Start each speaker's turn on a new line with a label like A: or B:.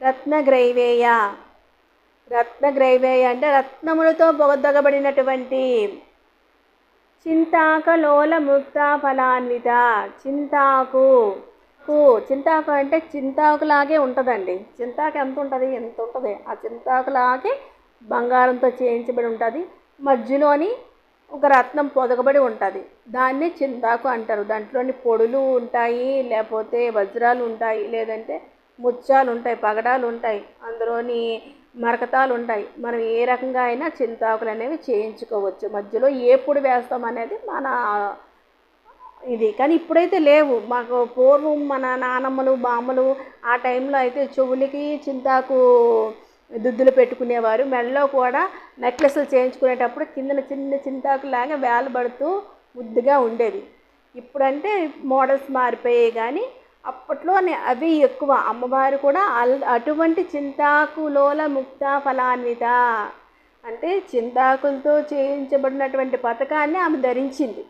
A: రత్నగ్రైవేయ రత్నగ్రైవేయ అంటే రత్నములతో పొగదొగబడినటువంటి చింతాకలోల ముక్త ఫలాన్విత చింతాకు కు చింతాకు అంటే చింతాకులాగే ఉంటుందండి. చింతాకు ఎంత ఉంటుంది? ఎంత ఉంటుంది? ఆ చింతాకులాగే బంగారంతో చేయించబడి ఉంటుంది. మధ్యలోని ఒక రత్నం పొదగబడి ఉంటుంది. దాన్ని చింతాకు అంటారు. దాంట్లోని పొడులు ఉంటాయి లేకపోతే వజ్రాలు ఉంటాయి లేదంటే ముత్యాలు ఉంటాయి పగడాలు ఉంటాయి అందులోని మరకతాలు ఉంటాయి మనం ఏ రకంగా అయినా చింతాకులు అనేవి చేయించుకోవచ్చు. మధ్యలో ఏప్పుడు వేస్తాం అనేది మన ఇది. కానీ ఇప్పుడైతే లేవు. మాకు పూర్వం మన నానమ్మలు బామ్మలు ఆ టైంలో అయితే చెవులకి చింతాకు దుద్దులు పెట్టుకునేవారు. మెడలో కూడా నెక్లెస్లు చేయించుకునేటప్పుడు కిందన చిన్న చింతాకులాగా వేలబడుతూ ముద్దుగా ఉండేది. ఇప్పుడంటే మోడల్స్ మారిపోయాయి కానీ అప్పట్లోనే అవి ఎక్కువ. అమ్మవారు కూడా అల్ అటువంటి చింతాకులోల ముక్త ఫలాన్విత. అంటే చింతాకులతో చేయించబడినటువంటి పథకాన్ని ఆమె ధరించింది.